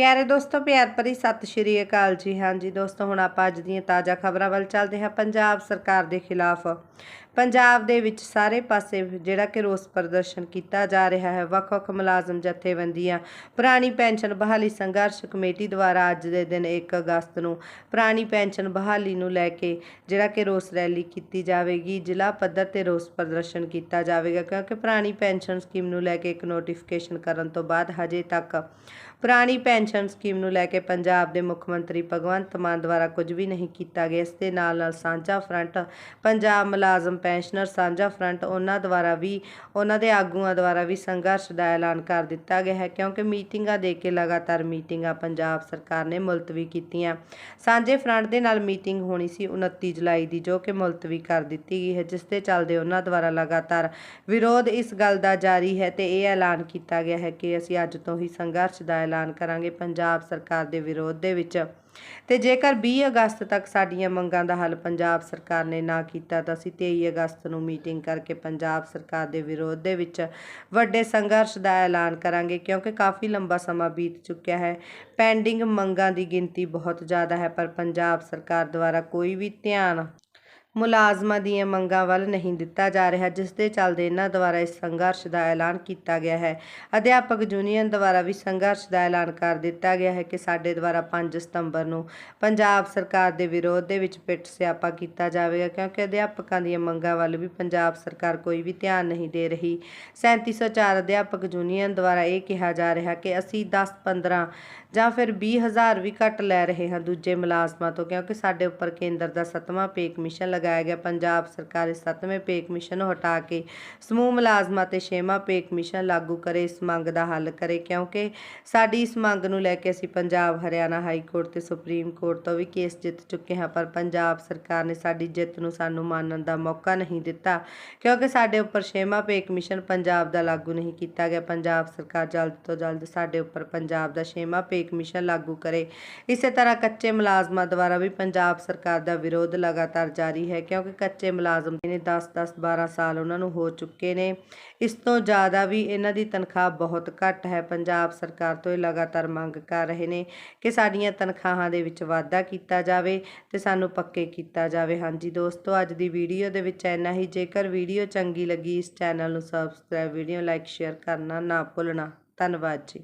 ਪਿਆਰੇ ਦੋਸਤੋ, ਪਿਆਰ ਭਰੀ ਸਤਿ ਸ਼੍ਰੀ ਅਕਾਲ ਜੀ। ਹਾਂਜੀ ਦੋਸਤੋ, ਹੁਣ ਆਪਾਂ ਅੱਜ ਦੀਆਂ ਤਾਜ਼ਾ ਖਬਰਾਂ ਵੱਲ ਚੱਲਦੇ ਹਾਂ। ਪੰਜਾਬ ਸਰਕਾਰ ਦੇ ਖਿਲਾਫ ਪੰਜਾਬ ਦੇ ਵਿੱਚ ਸਾਰੇ ਪਾਸੇ ਜਿਹੜਾ ਕਿ ਰੋਸ ਪ੍ਰਦਰਸ਼ਨ ਕੀਤਾ ਜਾ ਰਿਹਾ ਹੈ। ਵੱਖ-ਵੱਖ ਮੁਲਾਜ਼ਮ ਜਥੇਬੰਦੀਆਂ, ਪੁਰਾਣੀ ਪੈਨਸ਼ਨ ਬਹਾਲੀ ਸੰਘਰਸ਼ ਕਮੇਟੀ ਦੁਆਰਾ ਅੱਜ ਦੇ ਦਿਨ 1 ਅਗਸਤ ਨੂੰ ਪੁਰਾਣੀ ਪੈਨਸ਼ਨ ਬਹਾਲੀ ਨੂੰ ਲੈ ਕੇ ਜਿਹੜਾ ਕਿ ਰੋਸ ਰੈਲੀ ਕੀਤੀ ਜਾਵੇਗੀ। ਜ਼ਿਲ੍ਹਾ ਪੱਧਰ ਤੇ ਰੋਸ ਪ੍ਰਦਰਸ਼ਨ ਕੀਤਾ ਜਾਵੇਗਾ ਕਿਉਂਕਿ ਪੁਰਾਣੀ ਪੈਨਸ਼ਨ ਸਕੀਮ ਨੂੰ ਲੈ ਕੇ ਇੱਕ ਨੋਟੀਫਿਕੇਸ਼ਨ ਕਰਨ ਤੋਂ ਬਾਅਦ ਹਜੇ ਤੱਕ ਪੁਰਾਣੀ ਪੈਨਸ਼ਨ ਸਕੀਮ ਨੂੰ ਲੈ ਕੇ ਪੰਜਾਬ ਦੇ ਮੁੱਖ ਮੰਤਰੀ ਭਗਵੰਤ ਮਾਨ ਦੁਆਰਾ ਕੁਝ ਵੀ ਨਹੀਂ ਕੀਤਾ ਗਿਆ। ਇਸ ਦੇ ਨਾਲ ਨਾਲ ਸਾਂਝਾ ਫਰੰਟ ਪੰਜਾਬ ਮੁਲਾਜ਼ਮ ਪੈਨਸ਼ਨਰ ਸਾਂਝਾ ਫਰੰਟ ਉਹਨਾਂ ਦੁਆਰਾ ਵੀ, ਉਹਨਾਂ ਦੇ ਆਗੂਆਂ ਦੁਆਰਾ ਵੀ ਸੰਘਰਸ਼ ਦਾ ਐਲਾਨ ਕਰ ਦਿੱਤਾ ਗਿਆ ਹੈ ਕਿਉਂਕਿ ਮੀਟਿੰਗਾਂ ਦੇ ਕੇ ਲਗਾਤਾਰ ਮੀਟਿੰਗਾਂ ਪੰਜਾਬ ਸਰਕਾਰ ਨੇ ਮੁਲਤਵੀ ਕੀਤੀਆਂ। ਸਾਂਝੇ ਫਰੰਟ ਦੇ ਨਾਲ ਮੀਟਿੰਗ ਹੋਣੀ ਸੀ 29 ਜੁਲਾਈ ਦੀ, ਜੋ ਕਿ ਮੁਲਤਵੀ ਕਰ ਦਿੱਤੀ ਗਈ ਹੈ, ਜਿਸ ਦੇ ਚੱਲਦੇ ਉਹਨਾਂ ਦੁਆਰਾ ਲਗਾਤਾਰ ਵਿਰੋਧ ਇਸ ਗੱਲ ਦਾ ਜਾਰੀ ਹੈ ਤੇ ਇਹ ਐਲਾਨ ਕੀਤਾ ਗਿਆ ਹੈ ਕਿ ਅਸੀਂ ਅੱਜ ਤੋਂ ਹੀ ਸੰਘਰਸ਼ ਦਾ ਐਲਾਨ ਕਰਾਂਗੇ ਪੰਜਾਬ ਸਰਕਾਰ ਦੇ ਵਿਰੋਧ ਦੇ ਵਿੱਚ। ਤੇ ਜੇਕਰ 20 ਅਗਸਤ ਤੱਕ ਸਾਡੀਆਂ ਮੰਗਾਂ ਦਾ ਹੱਲ ਪੰਜਾਬ ਸਰਕਾਰ ਨੇ ਨਾ ਕੀਤਾ, ਤਾਂ ਅਸੀਂ 23 ਅਗਸਤ ਨੂੰ ਮੀਟਿੰਗ ਕਰਕੇ ਪੰਜਾਬ ਸਰਕਾਰ ਦੇ ਵਿਰੋਧ ਦੇ ਵਿੱਚ ਵੱਡੇ ਸੰਘਰਸ਼ ਦਾ ਐਲਾਨ ਕਰਾਂਗੇ, ਕਿਉਂਕਿ ਕਾਫੀ ਲੰਬਾ ਸਮਾਂ ਬੀਤ ਚੁੱਕਿਆ ਹੈ। ਪੈਂਡਿੰਗ ਮੰਗਾਂ ਦੀ ਗਿਣਤੀ ਬਹੁਤ ਜ਼ਿਆਦਾ ਹੈ, ਪਰ ਪੰਜਾਬ ਸਰਕਾਰ ਦੁਆਰਾ ਕੋਈ ਵੀ ਧਿਆਨ ਮੁਲਾਜ਼ਮਾਂ ਦੀਆਂ ਮੰਗਾਂ ਵੱਲ ਨਹੀਂ ਦਿੱਤਾ ਜਾ ਰਿਹਾ, ਜਿਸ ਦੇ ਚੱਲਦੇ ਇਹਨਾਂ ਦੁਆਰਾ ਇਸ ਸੰਘਰਸ਼ ਦਾ ਐਲਾਨ ਕੀਤਾ ਗਿਆ ਹੈ। ਅਧਿਆਪਕ ਯੂਨੀਅਨ ਦੁਆਰਾ ਵੀ ਸੰਘਰਸ਼ ਦਾ ਐਲਾਨ ਕਰ ਦਿੱਤਾ ਗਿਆ ਹੈ ਕਿ ਸਾਡੇ ਦੁਆਰਾ 5 ਸਤੰਬਰ ਨੂੰ ਪੰਜਾਬ ਸਰਕਾਰ ਦੇ ਵਿਰੋਧ ਦੇ ਵਿੱਚ ਪਿੱਟ ਸਿਆਪਾ ਕੀਤਾ ਜਾਵੇਗਾ, ਕਿਉਂਕਿ ਅਧਿਆਪਕਾਂ ਦੀਆਂ ਮੰਗਾਂ ਵੱਲ ਵੀ ਪੰਜਾਬ ਸਰਕਾਰ ਕੋਈ ਵੀ ਧਿਆਨ ਨਹੀਂ ਦੇ ਰਹੀ। 3704 ਅਧਿਆਪਕ ਯੂਨੀਅਨ ਦੁਆਰਾ ਇਹ ਕਿਹਾ ਜਾ ਰਿਹਾ ਕਿ ਅਸੀਂ 10 15 ਜਾਂ ਫਿਰ 20000 ਵੀ ਘੱਟ ਲੈ ਰਹੇ ਹਾਂ ਦੂਜੇ ਮੁਲਾਜ਼ਮਾਂ ਤੋਂ, ਕਿਉਂਕਿ ਸਾਡੇ ਉੱਪਰ ਕੇਂਦਰ ਦਾ ਸੱਤਵਾਂ ਪੇ ਕਮਿਸ਼ਨ ਲਗਾਇਆ ਗਿਆ। ਪੰਜਾਬ ਸਰਕਾਰ ਇਸ ਸੱਤਵੇਂ ਪੇ ਕਮਿਸ਼ਨ ਨੂੰ ਹਟਾ ਕੇ ਸਮੂਹ ਮੁਲਾਜ਼ਮਾਂ ਤੇ ਛੇਵਾਂ ਪੇ ਕਮਿਸ਼ਨ ਲਾਗੂ ਕਰੇ। ਇਸ ਮੰਗ ਦਾ ਹੱਲ ਕਰੇ ਕਿਉਂਕਿ ਸਾਡੀ ਇਸ ਮੰਗ ਨੂੰ ਲੈ ਕੇ ਅਸੀਂ ਪੰਜਾਬ, ਹਰਿਆਣਾ ਹਾਈ ਕੋਰਟ ਤੇ ਸੁਪਰੀਮ ਕੋਰਟ ਤੋਂ ਵੀ ਕੇਸ ਜਿੱਤ ਚੁੱਕੇ ਹਾਂ, ਪਰ ਪੰਜਾਬ ਸਰਕਾਰ ਨੇ ਸਾਡੀ ਜਿੱਤ ਨੂੰ ਸਾਨੂੰ ਮੰਨਣ ਦਾ ਮੌਕਾ ਨਹੀਂ ਦਿੱਤਾ ਕਿਉਂਕਿ ਸਾਡੇ ਉੱਪਰ ਛੇਵਾਂ ਪੇ ਕਮਿਸ਼ਨ ਪੰਜਾਬ ਦਾ ਲਾਗੂ ਨਹੀਂ ਕੀਤਾ ਗਿਆ। ਪੰਜਾਬ ਸਰਕਾਰ ਜਲਦ ਤੋਂ ਜਲਦ ਸਾਡੇ ਉੱਪਰ ਪੰਜਾਬ ਦਾ ਛੇਵਾਂ ਪੇ ਕਮਿਸ਼ਨ ਲਾਗੂ ਕਰੇ। ਇਸੇ ਤਰ੍ਹਾਂ ਕੱਚੇ ਮੁਲਾਜ਼ਮਾਂ ਦੁਆਰਾ ਵੀ ਪੰਜਾਬ ਸਰਕਾਰ ਦਾ ਵਿਰੋਧ ਲਗਾਤਾਰ ਜਾਰੀ ਹੈ ਕਿਉਂਕਿ ਕੱਚੇ ਮੁਲਾਜ਼ਮ ਨੇ 10-10 12 ਸਾਲ ਉਹਨਾਂ ਨੂੰ ਹੋ ਚੁੱਕੇ ਨੇ। ਇਸ ਤੋਂ ਜ਼ਿਆਦਾ ਵੀ ਇਹਨਾਂ ਦੀ ਤਨਖਾਹ ਬਹੁਤ ਘੱਟ ਹੈ। ਪੰਜਾਬ ਸਰਕਾਰ ਤੋਂ ਇਹ ਲਗਾਤਾਰ ਮੰਗ ਕਰ ਰਹੇ ਨੇ ਕਿ ਸਾਡੀਆਂ ਤਨਖਾਹਾਂ ਦੇ ਵਿੱਚ ਵਾਧਾ ਕੀਤਾ ਜਾਵੇ ਤੇ ਸਾਨੂੰ ਪੱਕੇ ਕੀਤਾ ਜਾਵੇ। ਹਾਂਜੀ ਦੋਸਤੋ, ਅੱਜ ਦੀ ਵੀਡੀਓ ਦੇ ਵਿੱਚ ਇੰਨਾ ਹੀ। ਜੇਕਰ ਵੀਡੀਓ ਚੰਗੀ ਲੱਗੀ, ਇਸ ਚੈਨਲ ਨੂੰ ਸਬਸਕ੍ਰਾਈਬ ਵੀਡੀਓ ਲਾਈਕ ਸ਼ੇਅਰ ਕਰਨਾ ਨਾ ਭੁੱਲਣਾ। ਧੰਨਵਾਦ ਜੀ।